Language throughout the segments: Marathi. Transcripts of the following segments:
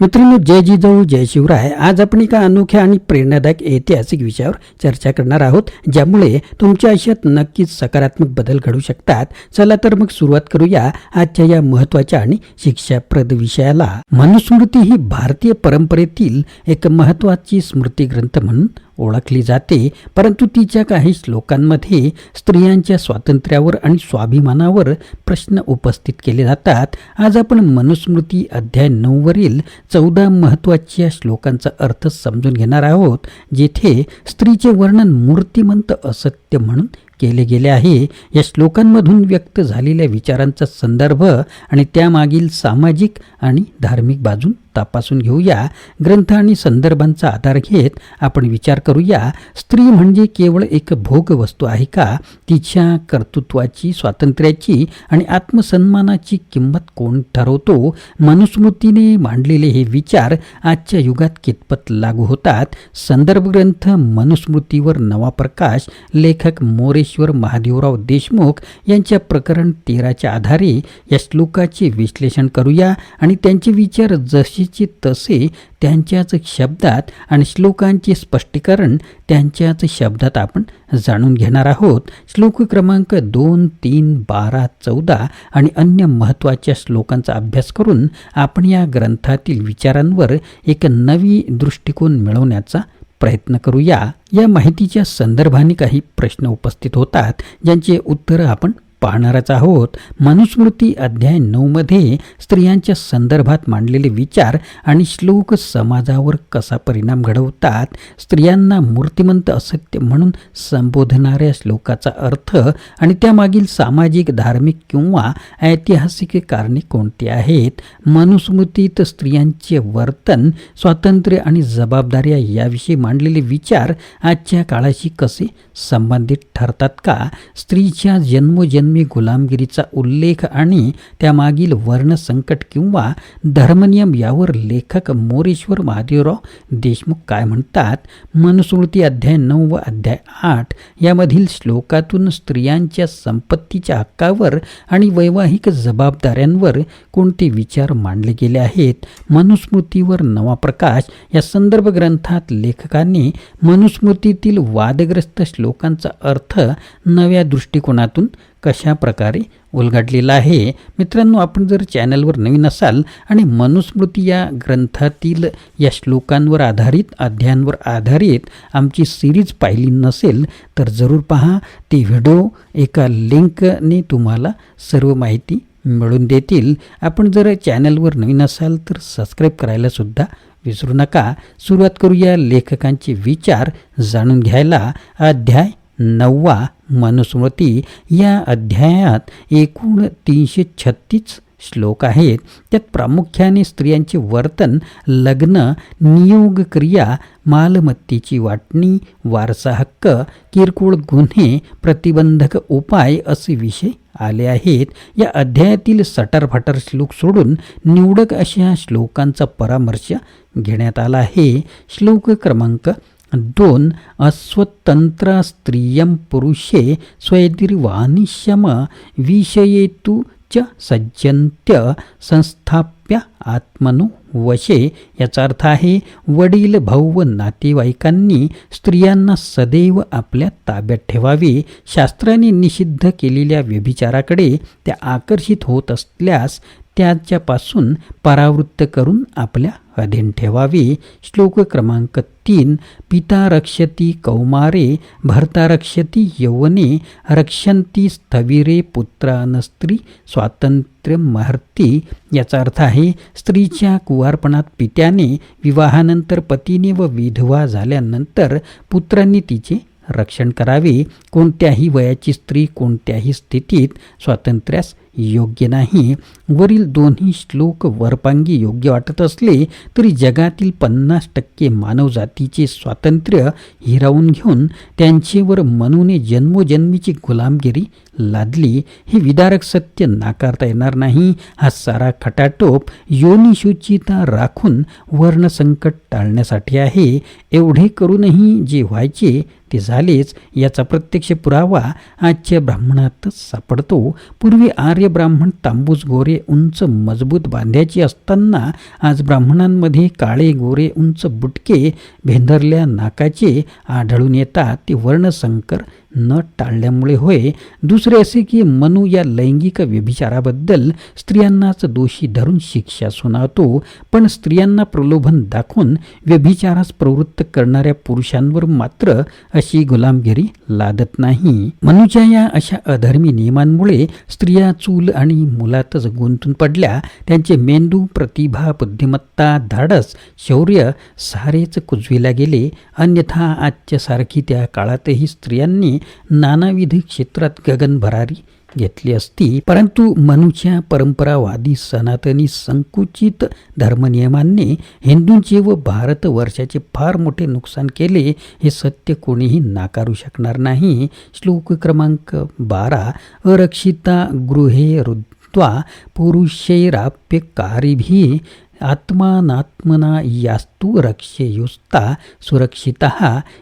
मित्रांनो जय जिजाऊ जय शिवराय. आज आपण एका अनोख्या आणि प्रेरणादायक ऐतिहासिक विषयावर चर्चा करणार आहोत ज्यामुळे तुमच्या आयुष्यात नक्कीच सकारात्मक बदल घडू शकतात. चला तर मग सुरुवात करूया आजच्या या महत्त्वाच्या आणि शिक्षाप्रद विषयाला. मनुस्मृती ही भारतीय परंपरेतील एक महत्वाची स्मृती ग्रंथ म्हणून ओळखली जाते परंतु तिच्या काही श्लोकांमध्ये स्त्रियांच्या स्वातंत्र्यावर आणि स्वाभिमानावर प्रश्न उपस्थित केले जातात. आज आपण मनुस्मृती अध्याय नऊवरील चौदा महत्त्वाच्या श्लोकांचा अर्थ समजून घेणार आहोत जेथे स्त्रीचे वर्णन मूर्तिमंत असत्य म्हणून केले गेले आहे. या श्लोकांमधून व्यक्त झालेल्या विचारांचा संदर्भ आणि त्यामागील सामाजिक आणि धार्मिक बाजून तपासून घेऊया. ग्रंथ आणि संदर्भांचा आधार घेत आपण विचार करूया. स्त्री म्हणजे केवळ एक भोग वस्तू आहे का? तिच्या कर्तृत्वाची स्वातंत्र्याची आणि आत्मसन्मानाची किंमत कोण ठरवतो? मनुस्मृतीने मांडलेले हे विचार आजच्या युगात कितपत लागू होतात? संदर्भ ग्रंथ मनुस्मृतीवर नवा प्रकाश लेखक मोरेश्वर महादेवराव देशमुख यांच्या प्रकरण तेराच्या आधारे या श्लोकाचे विश्लेषण करूया आणि त्यांचे विचार जसेचे तसे त्यांच्याच शब्दात आणि श्लोकांचे स्पष्टीकरण त्यांच्याच शब्दात आपण जाणून घेणार आहोत. श्लोक क्रमांक दोन तीन बारा चौदा आणि अन्य महत्त्वाच्या श्लोकांचा अभ्यास करून आपण या ग्रंथातील विचारांवर एक नवी दृष्टिकोन मिळवण्याचा प्रयत्न करूया. या माहितीच्या संदर्भाने काही प्रश्न उपस्थित होतात ज्यांचे उत्तरं आपण पाहणारच आहोत. मनुस्मृती अध्याय नऊमध्ये स्त्रियांच्या संदर्भात मांडलेले विचार आणि श्लोक समाजावर कसा परिणाम घडवतात स्त्रियांना मूर्तिमंत असत्य म्हणून संबोधणाऱ्या श्लोकाचा अर्थ आणि त्यामागील सामाजिक धार्मिक किंवा ऐतिहासिक कारणे कोणती आहेत मनुस्मृतीत स्त्रियांचे वर्तन स्वातंत्र्य आणि जबाबदाऱ्या याविषयी मांडलेले विचार आजच्या काळाशी कसे संबंधित ठरतात का स्त्रीच्या जन्मोजन्मी गुलामगिरीचा उल्लेख आणि त्यामागील वर्णसंकट किंवा धर्मनियम यावर लेखक मोरेश्वर महादेवराव देशमुख काय म्हणतात? मनुस्मृती अध्याय नऊ व अध्याय आठ यामधील श्लोकातून स्त्रियांच्या संपत्तीच्या हक्कावर आणि वैवाहिक जबाबदाऱ्यांवर कोणते विचार मांडले गेले आहेत? मनुस्मृतीवर नवा प्रकाश या संदर्भ ग्रंथात लेखकांनी मनुस्मृतीतील वादग्रस्त श्लोकांचा अर्थ नव्या दृष्टिकोनातून कशा प्रकारे उलगडलेला आहे? मित्रांनो आपण जर चॅनलवर नवीन असाल आणि मनुस्मृती या ग्रंथातील या श्लोकांवर आधारित अध्यायांवर आधारित आमची सिरीज पाहिली नसेल तर जरूर पहा. ते व्हिडिओ एका लिंकने तुम्हाला सर्व माहिती मिळून देतील. आपण जर चॅनलवर नवीन असाल तर सबस्क्राईब करायलासुद्धा विसरू नका. सुरुवात करूया लेखकांचे विचार जाणून घ्यायला. अध्याय नववा मनुस्मृती या अध्यायात एकूण तीनशे छत्तीस श्लोक आहेत. त्यात प्रामुख्याने स्त्रियांचे वर्तन लग्न नियोग क्रिया मालमत्तेची वाटणी वारसा हक्क किरकोळ गुन्हे प्रतिबंधक उपाय असे विषय आले आहेत. या अध्यायातील सटरफटर श्लोक सोडून निवडक अशा श्लोकांचा परामर्श घेण्यात आला आहे. श्लोक क्रमांक दोन अस्वतंत्र स्त्रियं पुरुषे स्वैर्वानिशम विषयेतु च सज्जंत्य संस्थाप्य आत्मनो वशे. याचा अर्थ आहे वडील भाऊ व नातेवाईकांनी स्त्रियांना सदैव आपल्या ताब्यात ठेवावे. शास्त्राने निषिद्ध केलेल्या व्यभिचाराकडे त्या आकर्षित होत असल्यास त्याच्यापासून परावृत्त करून आपल्या अधीन ठेवावे. श्लोक क्रमांक तीन पिता रक्षती कौमारे भरता रक्षती यौवने रक्षंती स्थविरे पुत्रान स्त्री स्वातंत्र्य महर्ती. याचा अर्थ आहे स्त्रीच्या कुवारपणात पित्याने विवाहानंतर पतीने व विधवा झाल्यानंतर पुत्रांनी तिचे रक्षण करावे. कोणत्याही वयाची स्त्री कोणत्याही स्थितीत स्वातंत्र्यास योग्य नाही. वरील दोन्ही श्लोक वरपांगी योग्य वाटत असले तरी जगातील पन्नास टक्के मानवजातीचे स्वातंत्र्य हिरावून घेऊन त्यांचेवर मनूने जन्मोजन्मीची गुलामगिरी लादली हे विदारक सत्य नाकारता येणार नाही. हा सारा खटाटोप योनिशुचिता राखून वर्णसंकट टाळण्यासाठी आहे. एवढे करूनही जे व्हायचे ते झालेच. याचा प्रत्यक्ष पुरावा आजच्या ब्राह्मणातच सापडतो. पूर्वी आर्य ब्राह्मण तांबूस गोरे उंच मजबूत बांध्याचे असताना आज ब्राह्मणांमध्ये काळे गोरे उंच बुटके भेंदरल्या नाकाचे आढळून येतात. ते वर्णसंकर न टाळल्यामुळे होय दुसरे असे की मनु या लैंगिक व्यभिचाराबद्दल स्त्रियांनाच दोषी धरून शिक्षा सुनावतो पण स्त्रियांना प्रलोभन दाखवून व्यभिचारास प्रवृत्त करणाऱ्या पुरुषांवर मात्र अशी गुलामगिरी लादत नाही. मनूच्या या अशा अधर्मी नियमांमुळे स्त्रिया चूल आणि मुलातच गुंतून पडल्या त्यांचे मेंदू प्रतिभा बुद्धिमत्ता धाडस शौर्य सारेच कुजविला गेले अन्यथा आजच्यासारखी त्या काळातही स्त्रियांनी नानाविध क्षेत्रात गगन भरारी घेतली असती परंतु मनुच्या परंपरावादी सनातनी संकुचित धर्मनियमांनी हिंदूंचे व भारतवर्षाचे फार मोठे नुकसान केले हे सत्य कोणीही नाकारू शकणार नाही. श्लोक क्रमांक बारा अरक्षिता गृहे रुद्वा पुरुषैराप्यकारिभी आत्मानात्मना यास्तू रक्षेयुस्ता सुरक्षित.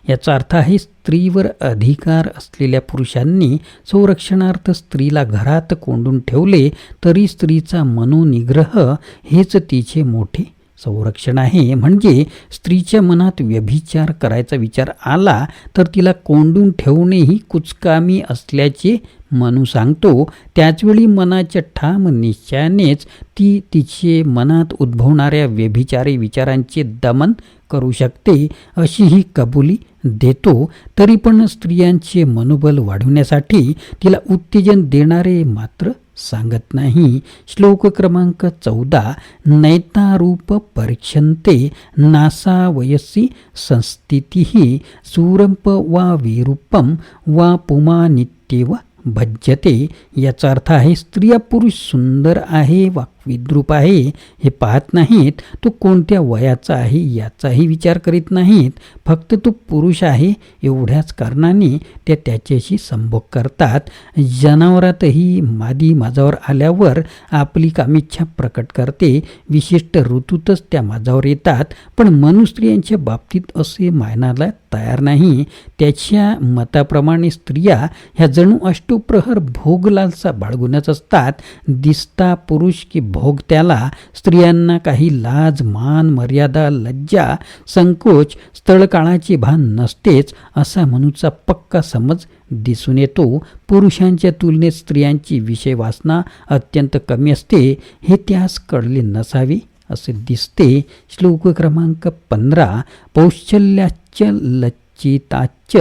याचा अर्थ आहे स्त्रीवर अधिकार असलेल्या पुरुषांनी संरक्षणार्थ स्त्रीला घरात कोंडून ठेवले तरी स्त्रीचा मनोनिग्रह हेच तिचे मोठे संरक्षण आहे म्हणजे स्त्रीच्या मनात व्यभिचार करायचा विचार आला तर तिला कोंडून ठेवणेही कुचकामी असल्याचे मनू सांगतो. त्याचवेळी मनाच्या ठाम निश्चयानेच ती तिचे मनात उद्भवणाऱ्या व्यभिचारी विचारांचे दमन करू शकते अशी ही कबुली देतो. तरी पण स्त्रियांचे मनोबल वाढवण्यासाठी तिला उत्तेजन देणारे मात्र सांगत नाही. श्लोक क्रमांक चौदा नैतारूप परीक्षन्ते नासा वयसी संस्थिती सुरंप वा विरूपम वा पुमानित्येव भज्यते. याचा अर्थ आहे स्त्रिया पुरुष सुंदर आहे वा विद्रूप आहे हे पाहत नाहीत. तो कोणत्या वयाचा आहे याचाही विचार करीत नाहीत. फक्त तो पुरुष आहे एवढ्याच कारणाने त्या त्याच्याशी संभोग करतात. जनावरातही मादी माझावर आल्यावर आपली कामिच्छा प्रकट करते. विशिष्ट ऋतूतच त्या माझावर येतात. पण मनुस्त्रियांच्या बाबतीत असे मायनाला तयार नाही. त्याच्या मताप्रमाणे स्त्रिया ह्या जणू अष्टोप्रहर भोगलालसा बाळगूनच असतात. दिसता पुरुष की भोगत्याला स्त्रियांना काही लाज मान मर्यादा लज्जा संकोच स्थळकाळाचे भान नसतेच असा मनूचा पक्का समज दिसून येतो. पुरुषांच्या तुलनेत स्त्रियांची विषय वासना अत्यंत कमी असते. हे त्यास कळले नसावे असे दिसते. श्लोक क्रमांक पंधरा पौशल्याच लच्चिताच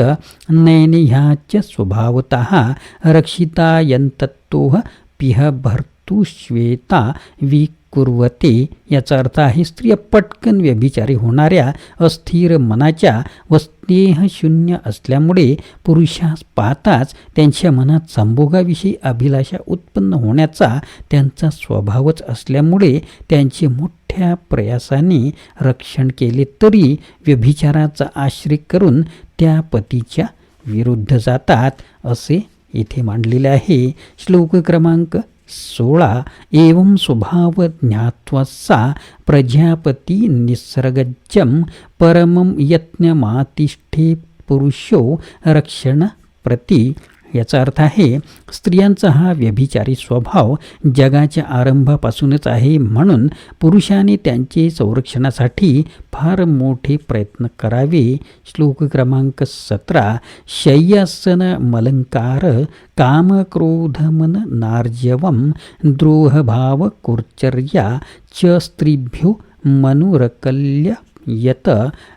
नैनिह्याच स्वभावत रक्षितायंतत्तो पिह तू श्वेता विकुर्वते. याचा अर्थ आहे स्त्रिया पटकन व्यभिचारी होणाऱ्या अस्थिर मनाच्या व स्नेहशून्य असल्यामुळे पुरुषास पाहताच त्यांच्या मनात संभोगाविषयी अभिलाषा उत्पन्न होण्याचा त्यांचा स्वभावच असल्यामुळे त्यांचे मोठ्या प्रयासाने रक्षण केले तरी व्यभिचाराचा आश्रय करून त्या पतीच्या विरुद्ध जातात असे इथे मांडलेले आहे. श्लोक क्रमांक सोळा एवं स्वभाव ज्ञात्वा सा प्रजापती निसर्गजम परमं यत्नमातिष्ठे पुरुषो रक्षण प्रती याचा अर्थ आहे स्त्रियांचा हा व्यभिचारी स्वभाव जगाच्या आरंभापासूनच आहे म्हणून पुरुषाने त्यांचे संरक्षणासाठी फार मोठे प्रयत्न करावे. श्लोक क्रमांक सतरा शय्यासन मलंकार कामक्रोधमन नार्जवम द्रोहभाव कुर्चर्या च स्त्रीभ्यो मनुरकल्य यत.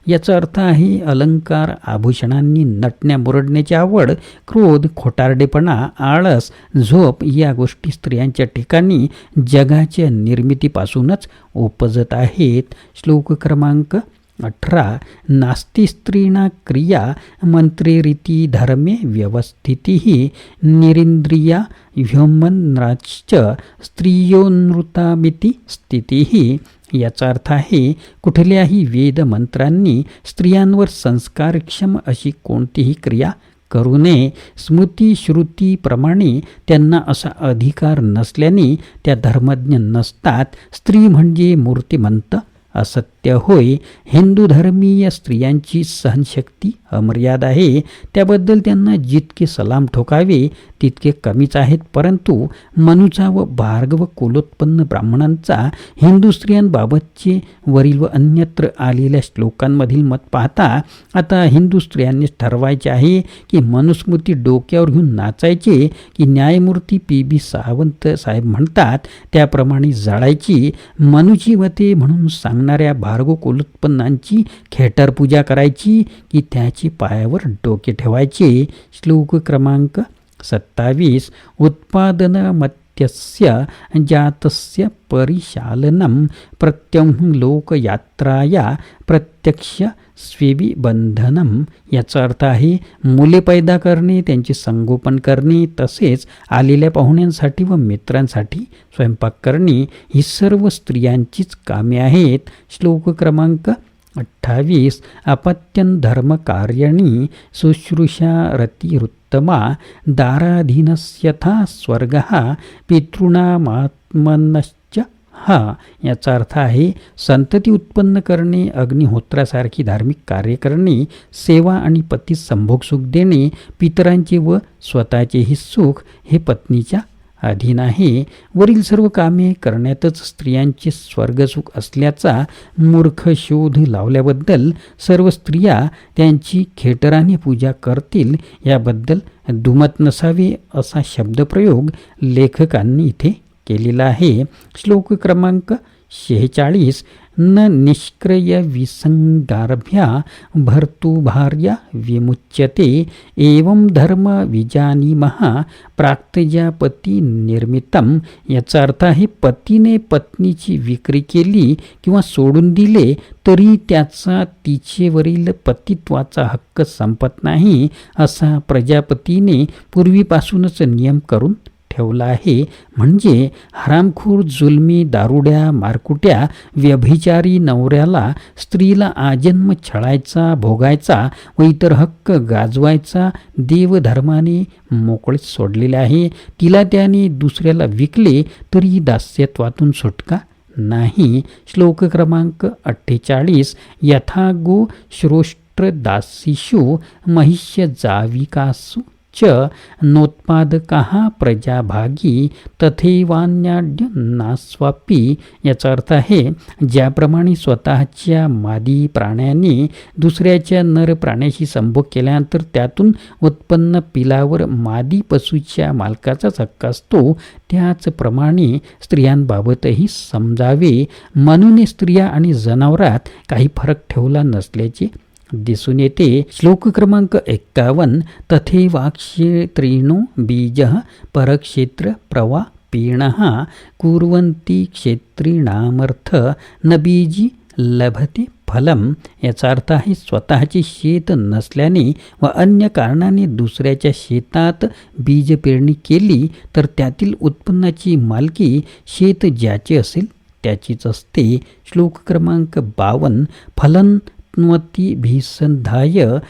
याचा अर्थ आहे अलंकार आभूषणांनी नटण्या मुरडण्याची आवड क्रोध खोटारडेपणा आळस झोप या गोष्टी स्त्रियांच्या ठिकाणी जगाच्या निर्मितीपासूनच उपजत आहेत. श्लोक क्रमांक अठरा नास्ती स्त्रीणा क्रिया मंत्रेरिती धर्मे व्यवस्थिती निरिंद्रिया व्योमनराश्च स्त्रियोनृतामिती स्थिती। याचा अर्थ आहे कुठल्याही वेदमंत्रांनी स्त्रियांवर संस्कारक्षम अशी कोणतीही क्रिया करू नये. स्मृतीश्रुतीप्रमाणे त्यांना असा अधिकार नसल्याने त्या धर्मज्ञ नसतात. स्त्री म्हणजे मूर्तिमंत असत. असत्य होय हिंदू धर्मीय स्त्रियांची सहनशक्ती अमर्याद आहे. त्याबद्दल त्यांना जितके सलाम ठोकावे तितके कमीच आहेत. परंतु मनुचा व भार्गव कुलोत्पन्न ब्राह्मणांचा हिंदू स्त्रियांबाबतचे वरील व अन्यत्र आलेल्या श्लोकांमधील मत पाहता आता हिंदू स्त्रियांनीच ठरवायचे आहे की मनुस्मृती डोक्यावर घेऊन नाचायचे की न्यायमूर्ती पी बी सावंत साहेब म्हणतात त्याप्रमाणे जाळायची. मनुची वते म्हणून सांगणाऱ्या भा कुलोत्पन्नांची खेटर पूजा करायची की त्याची पायावर डोके ठेवायचे. श्लोक क्रमांक सत्तावीस इत्यस्य जातस्य परिशालनं प्रत्यं लोकयात्राया प्रत्यक्ष स्वेबी बंधनम याचा अर्थ आहे मुले पैदा करणे त्यांचे संगोपन करणे तसेच आलेल्या पाहुण्यांसाठी व मित्रांसाठी स्वयंपाक करणे ही सर्व स्त्रियांचीच कामे आहेत. श्लोक क्रमांक अठ्ठावीस अपत्यन धर्मकार्यणी शुश्रूषा रतिरुत्तमा दाराधीनस्यथा स्वर्ग पितृणामात्मनश्च हा. याचा अर्थ आहे संतती उत्पन्न करणे अग्निहोत्रासारखी धार्मिक कार्य करणे सेवा आणि पती संभोग सुख देणे पितरांचे व स्वतःचेही सुख हे पत्नीच्या अधीन आहे. वरील सर्व कामे करण्यातच स्त्रियांचे स्वर्गसुख असल्याचा मूर्ख शोध लावल्याबद्दल सर्व स्त्रिया त्यांची खेटराने पूजा करतील याबद्दल दुमत नसावे असा शब्दप्रयोग लेखकांनी इथे केलेला आहे. श्लोक क्रमांक शेहेचाळीस न निष्क्रिय विसंगारभ्या भर्तुभार्या विमुच्यते एवं धर्म विजानीमहा प्राक्तजापती निर्मितम. याचा अर्थ आहे पतीने पत्नीची विक्री केली किंवा सोडून दिले तरी त्याचा तिचेवरील पतित्वाचा हक्क संपत नाही असा प्रजापतीने पूर्वीपासूनच नियम करून ठेवला आहे म्हणजे हरामखोर जुलमी दारुड्या मारकुट्या व्यभिचारी नवऱ्याला स्त्रीला आजन्म छळायचा भोगायचा व इतर हक्क गाजवायचा देवधर्माने मोकळेच सोडलेले आहे. तिला त्याने दुसऱ्याला विकले तरी दास्यत्वातून सुटका नाही. श्लोक क्रमांक अठ्ठेचाळीस यथा गो श्रोष्ट्र महिष्य जाविकासु च नोत्पादका प्रजाभागी तथैवान्याड्य नास्वापी. याचा अर्थ आहे ज्याप्रमाणे स्वतःच्या मादी प्राण्याने दुसऱ्याच्या नर प्राण्याशी संभोग केल्यानंतर त्यातून उत्पन्न पिलावर मादी पशूच्या मालकाचाच हक्क असतो. त्याचप्रमाणे स्त्रियांबाबतही समजावे. म्हणून स्त्रिया आणि जनावरात काही फरक ठेवला नसल्याचे दिसून येते. श्लोक क्रमांक एक्कावन्न तथैवाक्षेत्रेणो बीज परक्षेत्र प्रवा पीण कुर्वन्ती क्षेत्रीणामर्थ न बीजी लभते फलम. याचा अर्थ आहे स्वतःचे शेत नसल्याने व अन्य कारणाने दुसऱ्याच्या शेतात बीज पेरणी केली तर त्यातील उत्पन्नाची मालकी शेत ज्याचे असेल त्याचीच असते. श्लोक क्रमांक बावन्न फलन त्वती भीसंधाय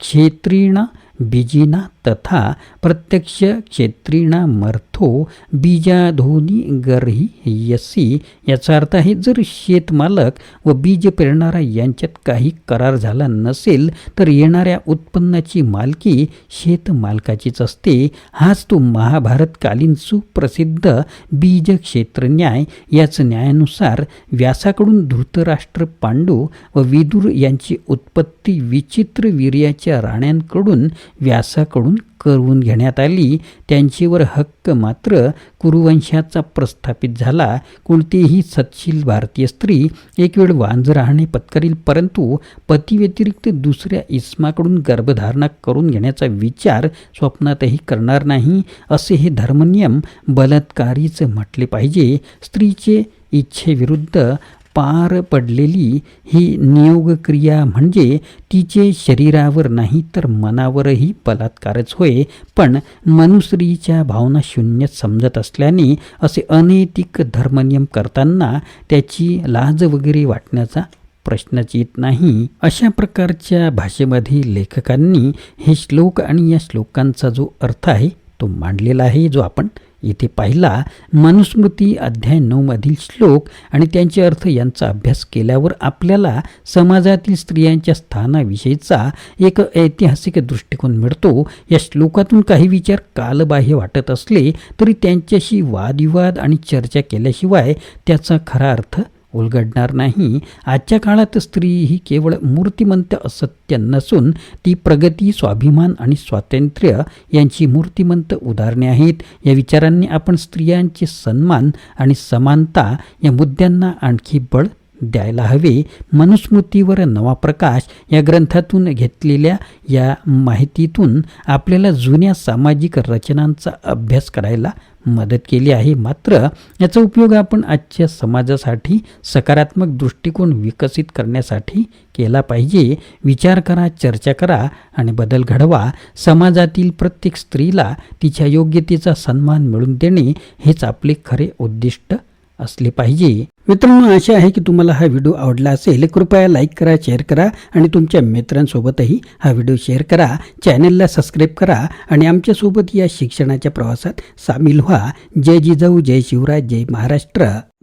क्षेत्रीण बीजिना तथा प्रत्यक्ष क्षेत्रीणामर्थो बीजाधोनी गर्ही यसी. याचा अर्थ आहे जर शेतमालक व बीज पेरणारा यांच्यात काही करार झाला नसेल तर येणाऱ्या उत्पन्नाची मालकी शेतमालकाचीच असते. हाच तो महाभारतकालीन सुप्रसिद्ध बीज क्षेत्र न्याय याच न्यायानुसार व्यासाकडून धृतराष्ट्र पांडू व विदुर यांची उत्पत्ती विचित्र वीर्याच्या राण्यांकडून व्यासाकडून करून घेण्यात आली त्यांचेवर हक्क मात्र कुरुवंशाचा प्रस्थापित झाला. कोणतीही सत्शील भारतीय स्त्री एक वेळ वांज राहणे पत्करील परंतु पतीव्यतिरिक्त दुसऱ्या इस्माकडून गर्भधारणा करून घेण्याचा विचार स्वप्नातही करणार नाही असे हे धर्मनियम बलात्कारीच म्हटले पाहिजे. स्त्रीचे इच्छेविरुद्ध पार पडलेली ही नियोगक्रिया म्हणजे तिचे शरीरावर नाही तर मनावरही बलात्कारच होय. पण मनुस्त्रीच्या भावना शून्य समजत असल्याने असे अनैतिक धर्मनियम करताना त्याची लाज वगैरे वाटण्याचा प्रश्नच येत नाही. अशा प्रकारच्या भाषेमध्ये लेखकांनी हे श्लोक आणि या श्लोकांचा जो अर्थ आहे तो मांडलेला आहे जो आपण इथे पाहिला मनुस्मृती अध्याय नऊमधील श्लोक आणि त्यांचे अर्थ यांचा अभ्यास केल्यावर आपल्याला समाजातील स्त्रियांच्या स्थानाविषयीचा एक ऐतिहासिक दृष्टिकोन मिळतो. या श्लोकातून काही विचार कालबाह्य वाटत असले तरी त्यांच्याशी वादविवाद आणि चर्चा केल्याशिवाय त्याचा खरा अर्थ उलगडणार नाही. आजच्या काळात स्त्री ही केवळ मूर्तिमंत असत्य नसून ती प्रगती स्वाभिमान आणि स्वातंत्र्य यांची मूर्तिमंत उदाहरणे आहेत. या विचारांनी आपण स्त्रियांचे सन्मान आणि समानता या मुद्द्यांना आणखी बळ द्यायला हवे. मनुस्मृतीवर नवा प्रकाश या ग्रंथातून घेतलेल्या या माहितीतून आपल्याला जुन्या सामाजिक रचनांचा अभ्यास करायला मदत केली आहे. मात्र याचा उपयोग आपण आजच्या समाजासाठी सकारात्मक दृष्टिकोन विकसित करण्यासाठी केला पाहिजे. विचार करा चर्चा करा आणि बदल घडवा. समाजातील प्रत्येक स्त्रीला तिच्या योग्यतेचा सन्मान मिळून देणे हेच आपले खरे उद्दिष्ट असले पाहिजे. मित्रांनो आशा आहे की तुम्हाला हा व्हिडिओ आवडला असेल. कृपया लाईक करा शेअर करा आणि तुमच्या मित्रांसोबतही हा व्हिडिओ शेअर करा. चॅनलला सबस्क्राईब करा आणि आमच्यासोबत या शिक्षणाच्या प्रवासात सामील व्हा. जय जिजाऊ जय शिवराज जय महाराष्ट्र.